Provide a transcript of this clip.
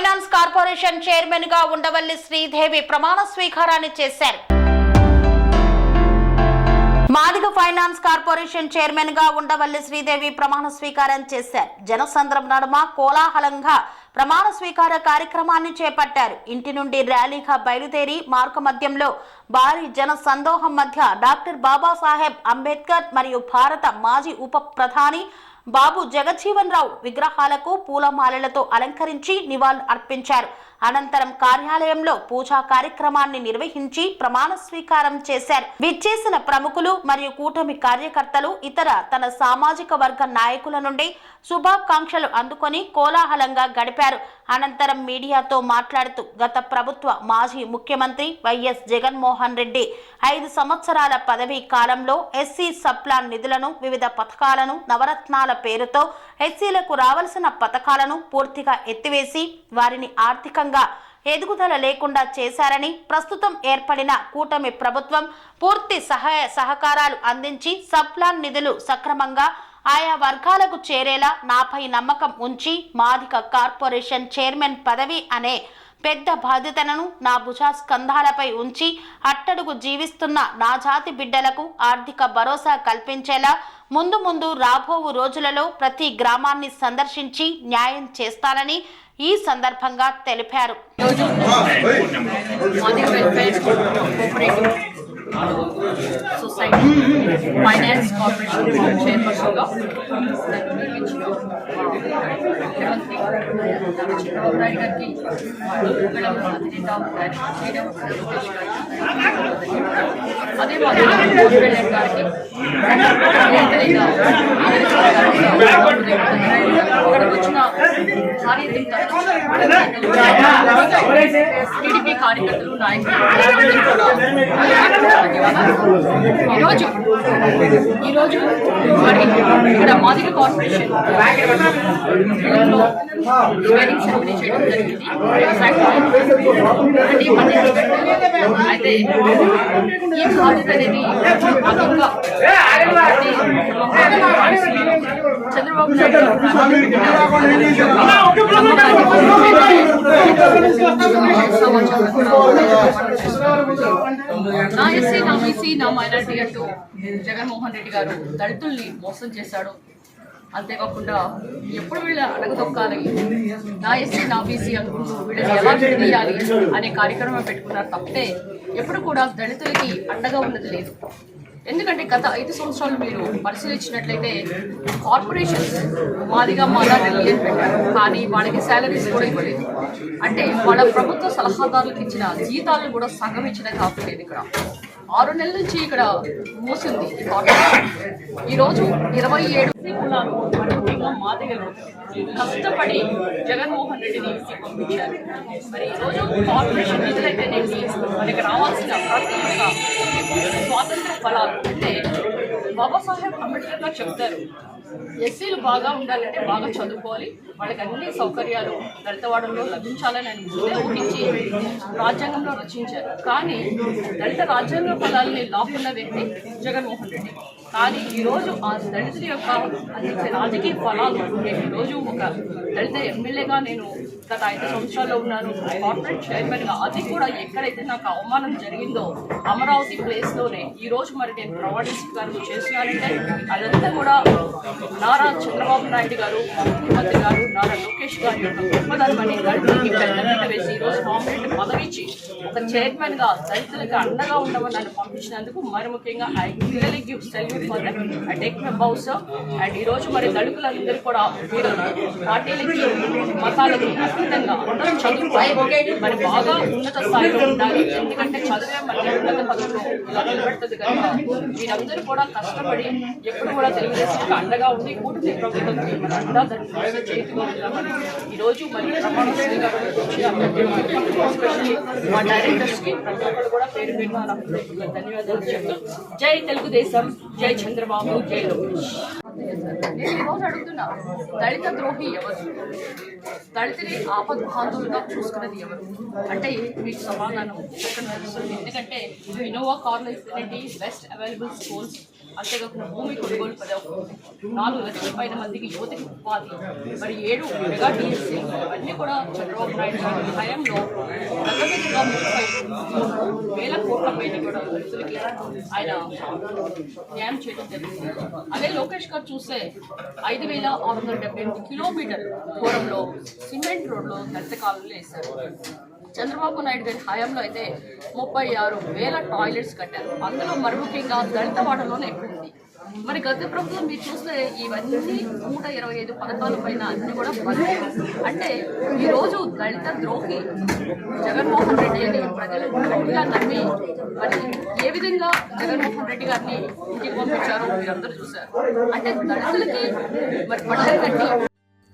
Finance corporation చైర్మన్గా ఉండవల్లి శ్రీదేవి ప్రమాణ స్వీకారాన్ని చేశారు. మాదిగ ఫైనాన్స్ కార్పొరేషన్ చైర్మన్గా ఉండవల్లి శ్రీదేవి ప్రమాణ స్వీకారం చేశారు. జనసంద్రం నడుమ కోలాహలంగా ప్రమాణ స్వీకార కార్యక్రమాన్ని చేపట్టారు. ఇంటి నుండి ర్యాలీగా బయలుదేరి మార్గ మధ్యంలో భారీ జన సందోహం మధ్య డాక్టర్ బాబాసాహెబ్ అంబేద్కర్ మరియు భారత మాజీ ఉప ప్రధాని బాబు జగజ్జీవన్ రావు విగ్రహాలకు పూలమాలలతో అలంకరించి నివాళులు అర్పించారు. అనంతరం కార్యాలయంలో పూజా కార్యక్రమాన్ని నిర్వహించి ప్రమాణ స్వీకారం చేశారు. విచ్చేసిన ప్రముఖులు మరియు కూటమి కార్యకర్తలు ఇతర తన సామాజిక వర్గ నాయకుల నుండి శుభాకాంక్షలు అందుకొని కోలాహలంగా గడిపారు. అనంతరం మీడియాతో మాట్లాడుతూ గత ప్రభుత్వ మాజీ ముఖ్యమంత్రి వైఎస్ జగన్మోహన్ రెడ్డి ఐదు సంవత్సరాల పదవీ కాలంలో ఎస్సీ సప్లాన్ నిధులను వివిధ పథకాలను నవరత్నాల పేరుతో ఎస్సీలకు రావాల్సిన పథకాలను పూర్తిగా ఎత్తివేసి వారిని ఆర్థికంగా ఎదుగుదల లేకుండా చేశారని ప్రస్తుతం ఏర్పడిన కూటమి ప్రభుత్వం పూర్తి సహాయ సహకారాలు అందించి సప్లాన్ నిధులు సక్రమంగా ఆయా వర్గాలకు చేరేలా నాపై నమ్మకం ఉంచి మాదిక కార్పొరేషన్ చైర్మన్ పదవి అనే పెద్ద బాధ్యతలను నా భుజా స్కంధాలపై ఉంచి అట్టడుగు జీవిస్తున్న నా జాతి బిడ్డలకు ఆర్థిక భరోసా కల్పించేలా ముందు ముందు రాబోవు రోజులలో ప్రతి గ్రామాన్ని సందర్శించి న్యాయం చేస్తానని ఈ సందర్భంగా తెలిపారు. మాది welfare cooperative society finance corporation చైర్పర్సన్గా నన్ను నియమించిన ముఖ్యమంత్రి చంద్రబాబు నాయుడు గారికి మేడం అధినేత శ్రీరామ్ లోకేష్ గారికి అదే మాదిరిగా కోటిరెడ్డి గారికి అదేవిధంగా ఇక్కడికి వచ్చిన భారీ టీడీపీ కార్యకర్తలు నాయకులు అందరికీ కూడా ఈరోజు ఈరోజు మరి ఇక్కడ మాదిక కార్పొరేషన్ సెరమనీ చేయడం జరిగింది. అయితే ఈ బాధ్యత అనేది నా ఎస్సీ నా బీసీ నా మైనార్టీ అంటూ జగన్మోహన్ రెడ్డి గారు దళితుల్ని మోసం చేశాడు. అంతేకాకుండా ఎప్పుడు వీళ్ళ అడగదొక్కాలి నా ఎస్సీ నా బీసీ అనుకుంటూ వీళ్ళని ఎలా విడదీయాలి అనే కార్యక్రమం పెట్టుకున్నారు తప్పితే ఎప్పుడు కూడా దళితులకి అండగా ఉన్నది లేదు. ఎందుకంటే గత ఐదు సంవత్సరాలు మీరు పరిశీలించినట్లయితే కార్పొరేషన్స్ మాదిగా మాదా ఢిల్లీ పెట్టారు. కానీ వాళ్ళకి శాలరీస్ కూడా ఇవ్వలేదు. అంటే వాళ్ళ ప్రభుత్వ సలహాదారులకు ఇచ్చిన జీతాలను కూడా సగం ఇచ్చిన కాపలేదు ఇక్కడ. ఆరు నెలల నుంచి ఇక్కడ మూసింది ఈరోజు ఇరవై ఏడు కులాలు కష్టపడి జగన్మోహన్ రెడ్డిని పంపించారు. మరి ఈరోజు కార్పొరేషన్ నిధులైతేనేమి మనకి రావాల్సిన ప్రతి ఒక్క స్వాతంత్ర ఫలాలు అంటే బాబాసాహెబ్ అంబేద్కర్ గారు చెప్తారు. ఎస్సీలు బాగా ఉండాలంటే బాగా చదువుకోవాలి. వాళ్ళకి అన్ని సౌకర్యాలు దళితవాడంలో లభించాలని ఆయన ముందే ఊహించి రాజ్యాంగంలో రచించారు కానీ దళిత రాజ్యాంగ ఫలాల్ని లాక్కున్న వ్యక్తి జగన్మోహన్ రెడ్డి. కానీ ఈరోజు ఆ దళితుల యొక్క అందించే రాజకీయ ఫలాలు నేను ఈరోజు ఒక దళిత ఎమ్మెల్యేగా నేను గత ఐదు సంవత్సరాల్లో ఉన్నాను. కార్పొరేట్ చైర్మన్గా అది కూడా ఎక్కడైతే నాకు అవమానం జరిగిందో అమరావతి ప్లేస్లోనే ఈరోజు మరి నేను ప్రమాణ గారు చేసినానంటే అదంతా కూడా నారా చంద్రబాబు నాయుడు గారు ముఖ్యమంత్రి గారు నారా లోకేష్ గారి యొక్క గొప్పదనమని దళితులకి పెద్దపీట వేసి ఈరోజు రోజు కాంపిటేట్ పదవి ఒక చైర్మన్గా దళితులకు అండగా ఉండమని నన్ను పంపించినందుకు మరి ముఖ్యంగా I really give salute for that and ఈ రోజు మరి దళితులందరూ కూడా మీరు పార్టీలకి మతాలకి అతీతంగా అందరూ చదువుకోవాలి మరి బాగా ఉన్నత స్థాయిలో ఉండాలి. ఎందుకంటే చదివే మన ఉన్నత పదవిలో ఇలా నిలబెడుతుంది కనుక మీరందరూ కూడా కష్టపడి ఎప్పుడు కూడా తెలుగుదేశం అండగా ఉండి కూటమి ప్రభుత్వం మన అండా చేతిలో ఈ రోజు మరి ప్రమాణ స్వీకారం వచ్చి మా ప్రతి ఒక్కరు కూడా పేరు పేరు ధన్యవాదాలు చెప్తాం జై తెలుగుదేశం జై చంద్రబాబు జై లోకేష్ నేను ఈరోజు అడుగుతున్నా దళిత ద్రోహి ఎవరు? దళితుని ఆపద్ బాంధవులుగా చూసుకున్నది ఎవరు? అంటే మీకు సమాధానం తెలుస్తుంది ఎందుకంటే ఇన్నోవా కార్లు ఇస్తేనేటి బెస్ట్ అవైలబుల్ స్కూల్స్ అంతేకాకుండా భూమి కొనుగోలు పథకం నాలుగు లక్షల పైన మందికి యువతకి ఉపాధి మరి ఏడు మెగా డిఎస్సీ అన్నీ కూడా చంద్రబాబు నాయుడు గారి హయాంలో వేల కోట్ల పైన కూడా రైతులకి ఆయన న్యాయం చేయడం జరిగింది. అదే లోకేష్ గారు చూస్తే ఐదు వేల ఆరు వందల డెబ్బై ఎనిమిది కిలోమీటర్ దూరంలో సిమెంట్ రోడ్లో దళిత వేశారు. చంద్రబాబు నాయుడు గారి హయాంలో అయితే ముప్పై ఆరు వేల టాయిలెట్స్ కట్టారు. అందులో మరి ముఖ్యంగా దళిత వాడలోనే ఎక్కువ ఉంది మరి గత ప్రభుత్వం మీరు చూస్తే ఇవన్నీ నూట ఇరవై ఐదు పథకాల పైన అన్ని కూడా బంద్ అంటే ఈరోజు దళిత ద్రోహి జగన్మోహన్ రెడ్డి అని ప్రజలు గట్టిగా నమ్మి మరి ఏ విధంగా జగన్మోహన్ రెడ్డి గారిని ఇంటికి పంపించారో మీరందరూ చూశారు. అంటే దళితులకి మరి పట్టం కట్టి